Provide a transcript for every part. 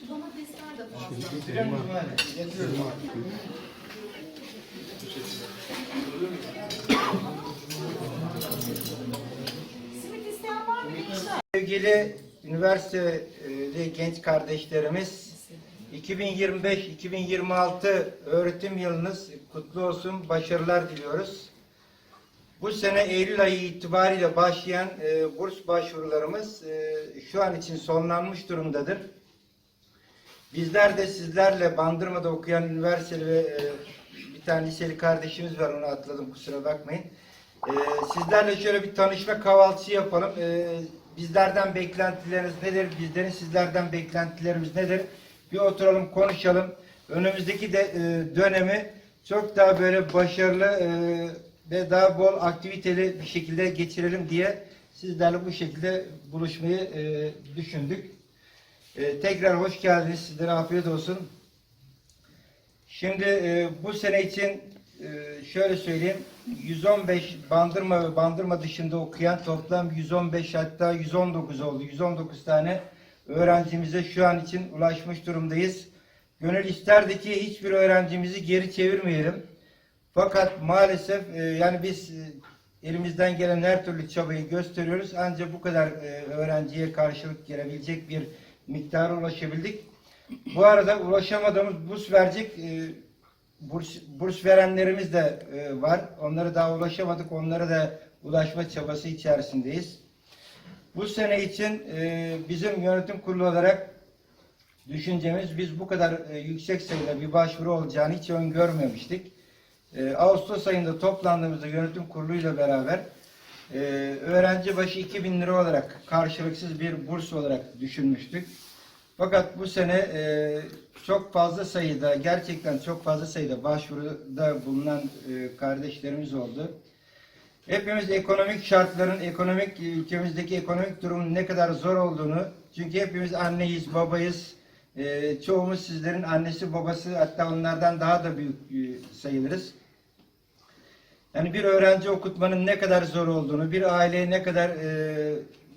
Şu domatesler de fazla. Getiriyor musun hadi? Getiriyorum abi. Simit isteyen var mı gençler? Sevgili üniversiteli genç kardeşlerimiz, 2025-2026 öğretim yılınız kutlu olsun, başarılar diliyoruz. Bu sene Eylül ayı itibariyle başlayan e, burs başvurularımız e, şu an için sonlanmış durumdadır. Bizler de sizlerle Bandırma'da okuyan üniversiteli ve e, bir tane liseli kardeşimiz var onu atladım kusura bakmayın. E, sizlerle şöyle bir tanışma kahvaltısı yapalım. E, bizlerden beklentileriniz nedir? Bizlerin sizlerden beklentilerimiz nedir? Bir oturalım konuşalım. Önümüzdeki de e, dönemi çok daha böyle başarılı e, ve daha bol aktiviteli bir şekilde geçirelim diye sizlerle bu şekilde buluşmayı e, düşündük. E, tekrar hoş geldiniz. Sizlere afiyet olsun. Şimdi e, bu sene için e, şöyle söyleyeyim. 115 Bandırma ve Bandırma dışında okuyan toplam 115 hatta 119 oldu. 119 tane öğrencimize şu an için ulaşmış durumdayız. Gönül isterdi ki hiçbir öğrencimizi geri çevirmeyelim. Fakat maalesef e, yani biz e, elimizden gelen her türlü çabayı gösteriyoruz. Ancak bu kadar e, öğrenciye karşılık gelebilecek bir miktara ulaşabildik. Bu arada ulaşamadığımız burs verecek burs, burs verenlerimiz de var. Onlara daha ulaşamadık. Onlara da ulaşma çabası içerisindeyiz. Bu sene için bizim yönetim kurulu olarak düşüncemiz biz bu kadar yüksek sayıda bir başvuru olacağını hiç öngörmemiştik. E, Ağustos ayında toplandığımızda yönetim kuruluyla beraber e, öğrenci başı 2000 lira olarak karşılıksız bir burs olarak düşünmüştük. Fakat bu sene e, çok fazla sayıda, gerçekten çok fazla sayıda başvuruda bulunan e, kardeşlerimiz oldu. Hepimiz ekonomik şartların, ekonomik ülkemizdeki ekonomik durumun ne kadar zor olduğunu, çünkü hepimiz anneyiz, babayız, e, çoğumuz sizlerin annesi, babası, hatta onlardan daha da büyük e, sayılırız. Yani bir öğrenci okutmanın ne kadar zor olduğunu, bir aileye ne kadar e,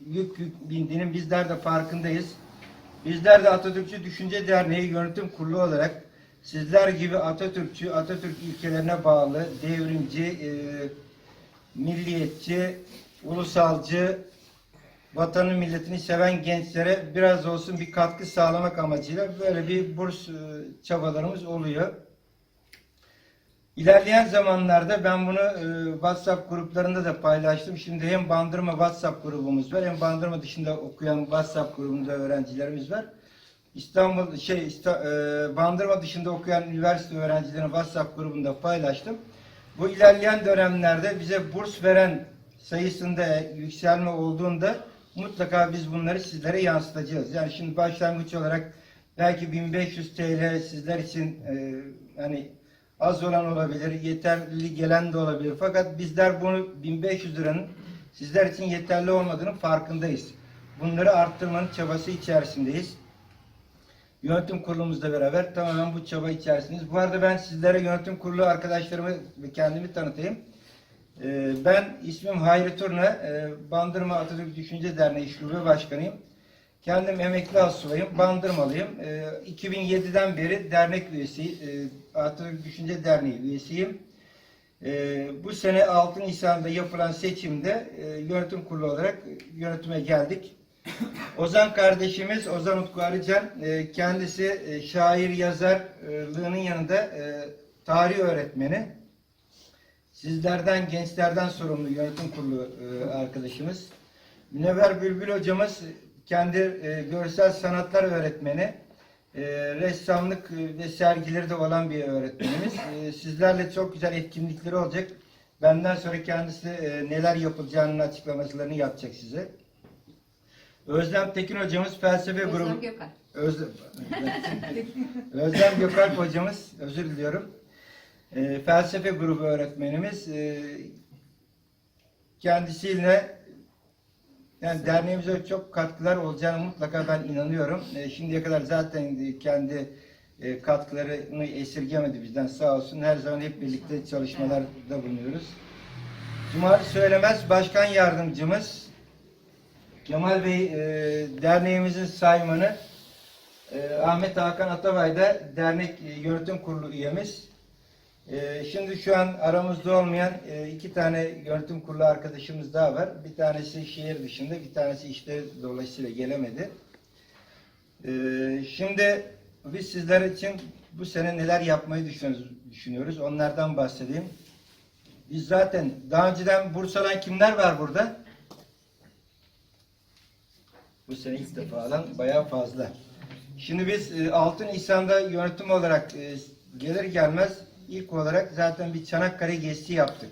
yük yük bindiğinin bizler de farkındayız. Bizler de Atatürkçü Düşünce Derneği Yönetim Kurulu olarak sizler gibi Atatürkçü, Atatürk ilkelerine bağlı, devrimci, e, milliyetçi, ulusalcı, vatanı milletini seven gençlere biraz olsun bir katkı sağlamak amacıyla böyle bir burs e, çabalarımız oluyor. İlerleyen zamanlarda ben bunu e, WhatsApp gruplarında da paylaştım. Şimdi hem Bandırma WhatsApp grubumuz var hem Bandırma dışında okuyan WhatsApp grubunda öğrencilerimiz var. İstanbul şey İsta- e, Bandırma dışında okuyan üniversite öğrencilerin WhatsApp grubunda paylaştım. Bu ilerleyen dönemlerde bize burs veren sayısında yükselme olduğunda mutlaka biz bunları sizlere yansıtacağız. Yani şimdi başlangıç olarak belki 1500 TL sizler için e, hani az olan olabilir, yeterli gelen de olabilir. Fakat bizler bunu 1500 liranın sizler için yeterli olmadığının farkındayız. Bunları arttırmanın çabası içerisindeyiz. Yönetim kurulumuzla beraber tamamen bu çaba içerisindeyiz. Bu arada ben sizlere yönetim kurulu arkadaşlarımı ve kendimi tanıtayım. Ee, Ben ismim Hayri Turna, ee, Bandırma Atatürk Düşünce Derneği Şube Başkanıyım. Kendim emekli astsubayım, Bandırmalıyım. Ee, 2007'den beri dernek üyesi, e, Atatürk Düşünce Derneği üyesiyim. Ee, bu sene 6 Nisan'da yapılan seçimde e, yönetim kurulu olarak yönetime geldik. Ozan kardeşimiz Ozan Utku Arıcan e, kendisi e, şair yazarlığının yanında e, tarih öğretmeni. Sizlerden gençlerden sorumlu yönetim kurulu e, arkadaşımız. Münevver Bülbül hocamız kendi e, görsel sanatlar öğretmeni. E, ressamlık e, ve sergileri de olan bir öğretmenimiz. E, sizlerle çok güzel etkinlikleri olacak. Benden sonra kendisi e, neler yapılacağının açıklamalarını yapacak size. Özlem Tekin hocamız felsefe grubu. Özlem Gökhan. Özlem, Özlem Gökalp hocamız, özür diliyorum. Ee, felsefe grubu öğretmenimiz. Ee, kendisiyle yani derneğimize çok katkılar olacağını mutlaka ben inanıyorum. E, şimdiye kadar zaten e, kendi e, katkılarını esirgemedi bizden sağ olsun. Her zaman hep birlikte çalışmalarda bulunuyoruz. Cumali Söylemez Başkan Yardımcımız Kemal Bey e, derneğimizin saymanı e, Ahmet Hakan Atabay da dernek e, yönetim kurulu üyemiz. E, şimdi şu an aramızda olmayan e, iki tane yönetim kurulu arkadaşımız daha var. Bir tanesi şehir dışında, bir tanesi işte dolayısıyla gelemedi. E, şimdi biz sizler için bu sene neler yapmayı düşünüyoruz. Onlardan bahsedeyim. Biz zaten daha önceden Bursa'dan kimler var burada? Bu sene ilk defa alan bayağı fazla. Şimdi biz e, 6 Nisan'da yönetim olarak e, gelir gelmez ilk olarak zaten bir Çanakkale gezisi yaptık.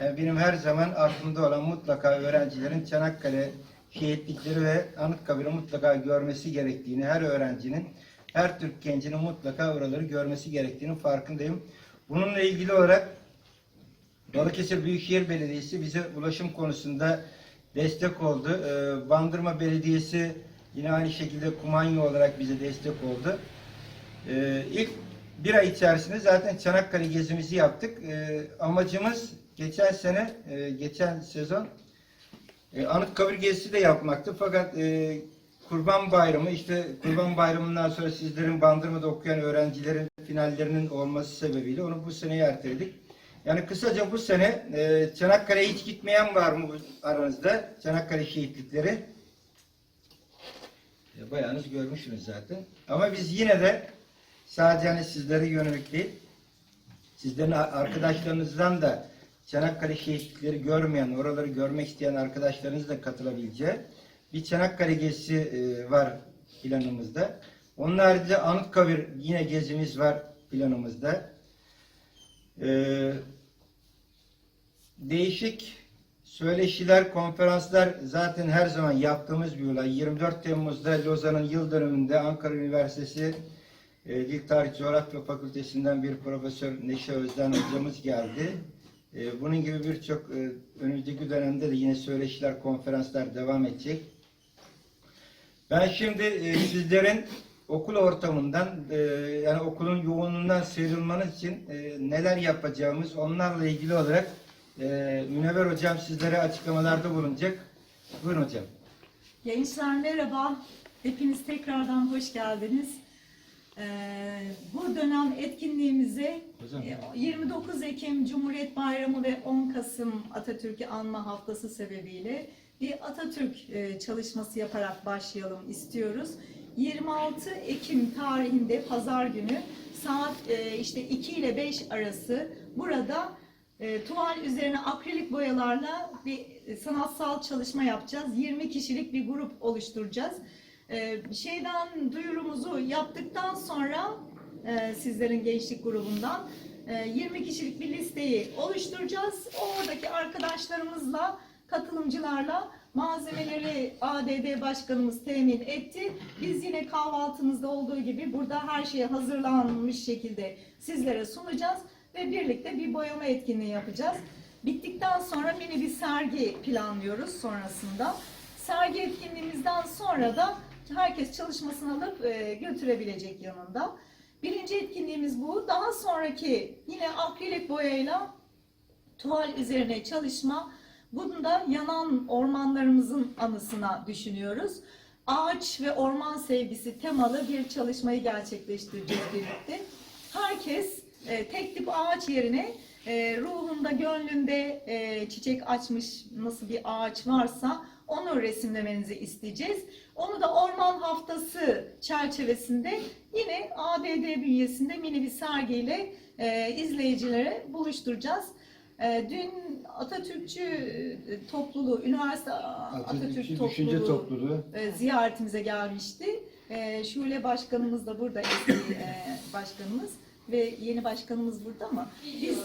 Yani benim her zaman aklımda olan mutlaka öğrencilerin Çanakkale şehitlikleri ve Anıtkabir'i mutlaka görmesi gerektiğini, her öğrencinin, her Türk gencinin mutlaka oraları görmesi gerektiğinin farkındayım. Bununla ilgili olarak Balıkesir Büyükşehir Belediyesi bize ulaşım konusunda destek oldu. Ee, Bandırma Belediyesi yine aynı şekilde kumanya olarak bize destek oldu. Ee, ilk bir ay içerisinde zaten Çanakkale gezimizi yaptık. Ee, amacımız geçen sene, e, geçen sezon e, Anıtkabir gezisi de yapmaktı. Fakat e, Kurban Bayramı, işte Kurban Bayramı'ndan sonra sizlerin Bandırma'da okuyan öğrencilerin finallerinin olması sebebiyle onu bu seneye erteledik. Yani kısaca bu sene e, Çanakkale'ye hiç gitmeyen var mı aranızda? Çanakkale şehitlikleri. E, Bayağınız görmüşsünüz zaten. Ama biz yine de sadece hani sizlere yönelik değil, sizlerin ar- arkadaşlarınızdan da Çanakkale şehitlikleri görmeyen, oraları görmek isteyen arkadaşlarınız da katılabileceği bir Çanakkale gezisi e, var planımızda. Onun haricinde Anıtkabir yine gezimiz var planımızda. Ee, değişik söyleşiler, konferanslar zaten her zaman yaptığımız bir olay. 24 Temmuz'da Lozan'ın yıl dönümünde Ankara Üniversitesi e, Dil Tarih Coğrafya Fakültesinden bir profesör Neşe Özden hocamız geldi. E, bunun gibi birçok e, önümüzdeki dönemde de yine söyleşiler, konferanslar devam edecek. Ben şimdi e, sizlerin okul ortamından e, yani okulun yoğunluğundan sıyrılmanız için e, neler yapacağımız onlarla ilgili olarak e, Münevver Hocam sizlere açıklamalarda bulunacak. Buyurun hocam. Gençler merhaba. Hepiniz tekrardan hoş geldiniz. Ee, bu dönem etkinliğimize Hocam. e, 29 Ekim Cumhuriyet Bayramı ve 10 Kasım Atatürk'ü anma haftası sebebiyle bir Atatürk e, çalışması yaparak başlayalım istiyoruz. 26 Ekim tarihinde pazar günü saat e, işte 2 ile 5 arası burada tuval üzerine akrilik boyalarla bir sanatsal çalışma yapacağız. 20 kişilik bir grup oluşturacağız. E, şeyden duyurumuzu yaptıktan sonra e, sizlerin gençlik grubundan e, 20 kişilik bir listeyi oluşturacağız. Oradaki arkadaşlarımızla, katılımcılarla malzemeleri ADD başkanımız temin etti. Biz yine kahvaltımızda olduğu gibi burada her şeye hazırlanmış şekilde sizlere sunacağız ve birlikte bir boyama etkinliği yapacağız. Bittikten sonra mini bir sergi planlıyoruz sonrasında. Sergi etkinliğimizden sonra da herkes çalışmasını alıp e, götürebilecek yanında. Birinci etkinliğimiz bu. Daha sonraki yine akrilik boyayla tuval üzerine çalışma. Bunu da yanan ormanlarımızın anısına düşünüyoruz. Ağaç ve orman sevgisi temalı bir çalışmayı gerçekleştireceğiz birlikte. Herkes e, tek tip ağaç yerine e, ruhunda, gönlünde e, çiçek açmış nasıl bir ağaç varsa onu resimlemenizi isteyeceğiz. Onu da Orman Haftası çerçevesinde yine ADD bünyesinde mini bir sergiyle e, izleyicilere buluşturacağız. E, dün Atatürkçü e, topluluğu, üniversite Atatürk topluluğu, topluluğu. e, ziyaretimize gelmişti. E, Şule başkanımız da burada eski e, başkanımız ve yeni başkanımız burada ama biz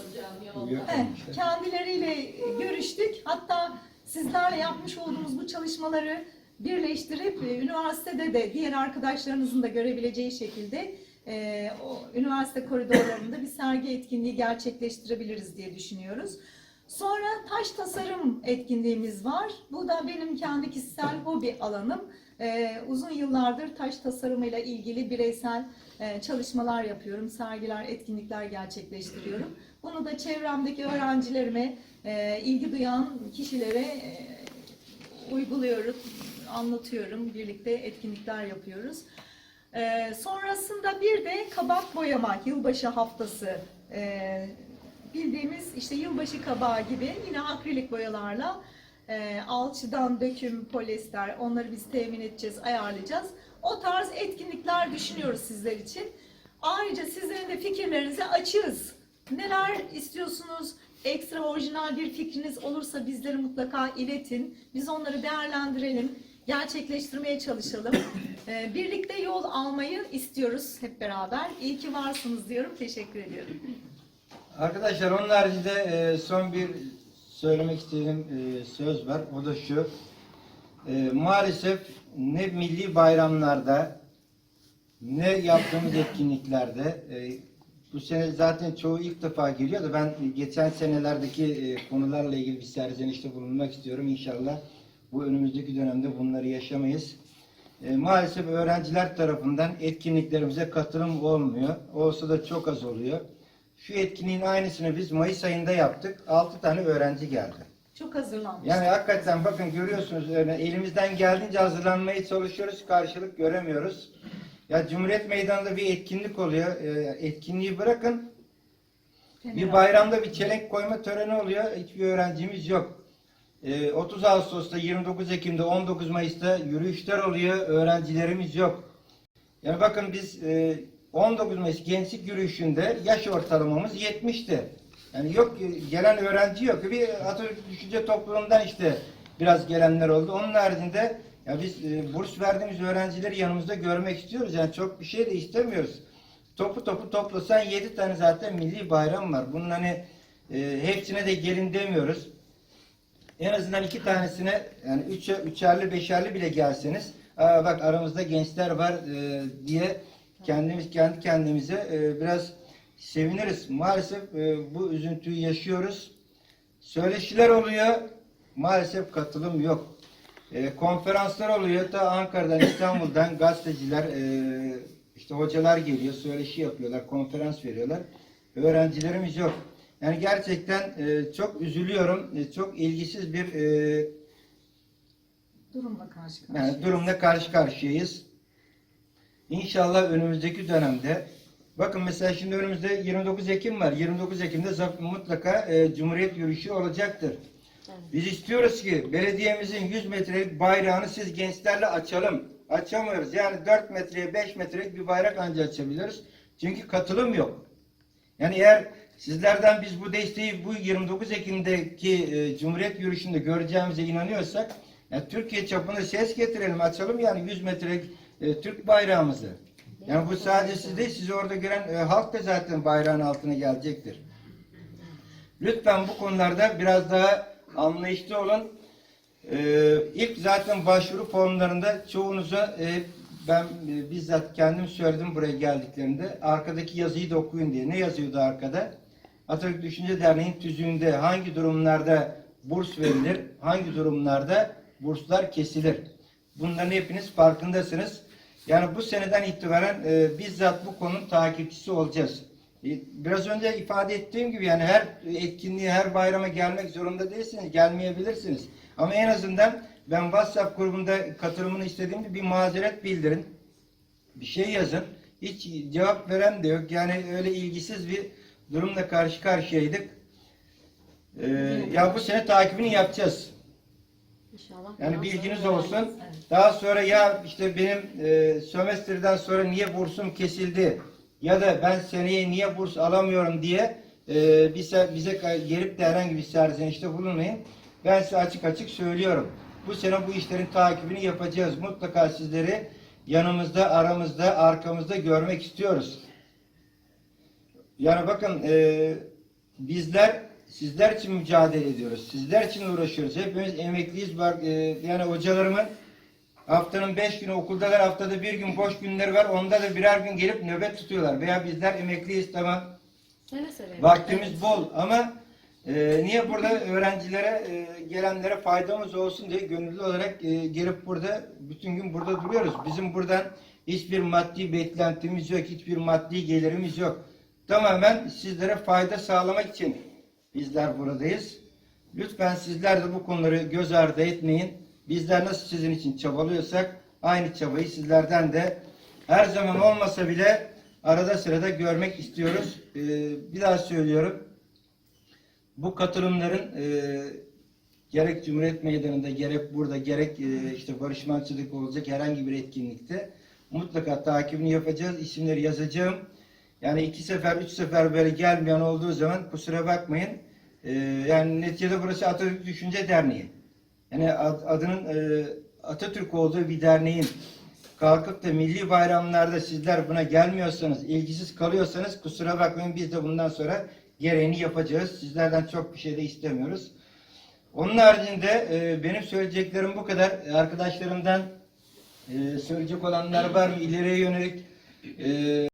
Evet, kendileriyle görüştük. Hatta sizlerle yapmış olduğumuz bu çalışmaları birleştirip e, üniversitede de diğer arkadaşlarınızın da görebileceği şekilde e, o üniversite koridorlarında bir sergi etkinliği gerçekleştirebiliriz diye düşünüyoruz. Sonra taş tasarım etkinliğimiz var. Bu da benim kendi kişisel hobi alanım. Ee, uzun yıllardır taş tasarımıyla ilgili bireysel e, çalışmalar yapıyorum. Sergiler, etkinlikler gerçekleştiriyorum. Bunu da çevremdeki öğrencilerime, e, ilgi duyan kişilere e, uyguluyorum, anlatıyorum. Birlikte etkinlikler yapıyoruz. Ee, sonrasında bir de kabak boyama yılbaşı haftası Ee, bildiğimiz işte yılbaşı kabağı gibi yine akrilik boyalarla e, alçıdan döküm, polyester onları biz temin edeceğiz, ayarlayacağız. O tarz etkinlikler düşünüyoruz sizler için. Ayrıca sizlerin de fikirlerinize açığız. Neler istiyorsunuz? Ekstra orijinal bir fikriniz olursa bizleri mutlaka iletin. Biz onları değerlendirelim, gerçekleştirmeye çalışalım. Ee, birlikte yol almayı istiyoruz hep beraber. İyi ki varsınız diyorum. Teşekkür ediyorum. Arkadaşlar onun haricinde e, son bir söylemek istediğim e, söz var. O da şu. E, maalesef ne milli bayramlarda ne yaptığımız etkinliklerde bu sene zaten çoğu ilk defa geliyor da ben geçen senelerdeki e, konularla ilgili bir serzenişte bulunmak istiyorum. İnşallah bu önümüzdeki dönemde bunları yaşamayız. E, maalesef öğrenciler tarafından etkinliklerimize katılım olmuyor. Olsa da çok az oluyor. Şu etkinliğin aynısını biz Mayıs ayında yaptık. 6 tane öğrenci geldi. Çok hazırlanmış. Yani hakikaten bakın görüyorsunuz elimizden geldiğince hazırlanmaya çalışıyoruz. Karşılık göremiyoruz. Ya Cumhuriyet Meydanı'nda bir etkinlik oluyor. E, etkinliği bırakın. Bir bayramda bir çelenk koyma töreni oluyor. Hiçbir öğrencimiz yok. E, 30 Ağustos'ta, 29 Ekim'de, 19 Mayıs'ta yürüyüşler oluyor. Öğrencilerimiz yok. Yani bakın biz e, 19 Mayıs gençlik yürüyüşünde yaş ortalamamız 70'ti. Yani yok gelen öğrenci yok. Bir Atatürk Düşünce Topluluğundan işte biraz gelenler oldu. Onun haricinde ya biz e, burs verdiğimiz öğrencileri yanımızda görmek istiyoruz. Yani çok bir şey de istemiyoruz. Topu topu toplasan 7 tane zaten milli bayram var. Bunun hani e, hepsine de gelin demiyoruz. En azından iki tanesine yani üç, üçerli beşerli bile gelseniz Aa, bak aramızda gençler var e, diye kendimiz kendi kendimize e, biraz seviniriz. Maalesef e, bu üzüntüyü yaşıyoruz. Söyleşiler oluyor. Maalesef katılım yok. E, konferanslar oluyor. Ta Ankara'dan, İstanbul'dan gazeteciler, e, işte hocalar geliyor, söyleşi yapıyorlar, konferans veriyorlar. Öğrencilerimiz yok. Yani gerçekten e, çok üzülüyorum. E, çok ilgisiz bir e, Durumla karşı karşıya. yani durumla karşı karşıyayız. İnşallah önümüzdeki dönemde bakın mesela şimdi önümüzde 29 Ekim var. 29 Ekim'de mutlaka e, Cumhuriyet yürüyüşü olacaktır. Biz istiyoruz ki belediyemizin 100 metrelik bayrağını siz gençlerle açalım. Açamıyoruz. Yani 4 metreye 5 metrelik bir bayrak ancak açabiliyoruz. Çünkü katılım yok. Yani eğer sizlerden biz bu desteği bu 29 Ekim'deki e, Cumhuriyet yürüyüşünde göreceğimize inanıyorsak yani Türkiye çapında ses getirelim, açalım yani 100 metrelik e, Türk bayrağımızı. Yani bu sadece siz değil, sizi orada gören e, halk da zaten bayrağın altına gelecektir. Lütfen bu konularda biraz daha anlayışlı olun. Ee, ilk zaten başvuru formlarında çoğunuza e, ben e, bizzat kendim söyledim buraya geldiklerinde. Arkadaki yazıyı da okuyun diye. Ne yazıyordu arkada? Atatürk Düşünce Derneği'nin tüzüğünde hangi durumlarda burs verilir, hangi durumlarda burslar kesilir. Bunların hepiniz farkındasınız. Yani bu seneden itibaren e, bizzat bu konunun takipçisi olacağız. E, Biraz önce ifade ettiğim gibi yani her etkinliğe, her bayrama gelmek zorunda değilsiniz, gelmeyebilirsiniz. Ama en azından ben WhatsApp grubunda katılımını istediğimde bir mazeret bildirin. Bir şey yazın. Hiç cevap veren de yok. Yani öyle ilgisiz bir durumla karşı karşıyaydık. Ee, ya bu sene takibini yapacağız. İnşallah. Yani bilginiz olsun. Daha sonra ya işte benim e, sömestrden sonra niye bursum kesildi ya da ben seneye niye burs alamıyorum diye e, bize, bize gelip de herhangi bir serzenişte bulunmayın. Ben size açık açık söylüyorum. Bu sene bu işlerin takibini yapacağız. Mutlaka sizleri yanımızda, aramızda, arkamızda görmek istiyoruz. Yani bakın e, bizler sizler için mücadele ediyoruz. Sizler için uğraşıyoruz. Hepimiz emekliyiz. E, yani hocalarımın haftanın beş günü okuldalar. Haftada bir gün boş günleri var. Onda da birer gün gelip nöbet tutuyorlar. Veya bizler emekliyiz tamam. Seve seve. Vaktimiz bol ama Ee, niye burada öğrencilere, e, gelenlere faydamız olsun diye gönüllü olarak e, gelip burada bütün gün burada duruyoruz. Bizim buradan hiçbir maddi beklentimiz yok, hiçbir maddi gelirimiz yok. Tamamen sizlere fayda sağlamak için bizler buradayız. Lütfen sizler de bu konuları göz ardı etmeyin. Bizler nasıl sizin için çabalıyorsak aynı çabayı sizlerden de her zaman olmasa bile arada sırada görmek istiyoruz. Ee, bir daha söylüyorum. Bu katılımların e, gerek Cumhuriyet Meydanı'nda gerek burada gerek e, işte Barış Manço'daki olacak herhangi bir etkinlikte mutlaka takibini yapacağız. İsimleri yazacağım. Yani iki sefer, üç sefer böyle gelmeyen olduğu zaman kusura bakmayın. E, yani neticede burası Atatürk Düşünce Derneği. Yani ad- adının e, Atatürk olduğu bir derneğin kalkıp da milli bayramlarda sizler buna gelmiyorsanız, ilgisiz kalıyorsanız kusura bakmayın biz de bundan sonra gereğini yapacağız. Sizlerden çok bir şey de istemiyoruz. Onun haricinde e, benim söyleyeceklerim bu kadar. Arkadaşlarımdan e, söyleyecek olanlar var mı? İleriye yönelik e,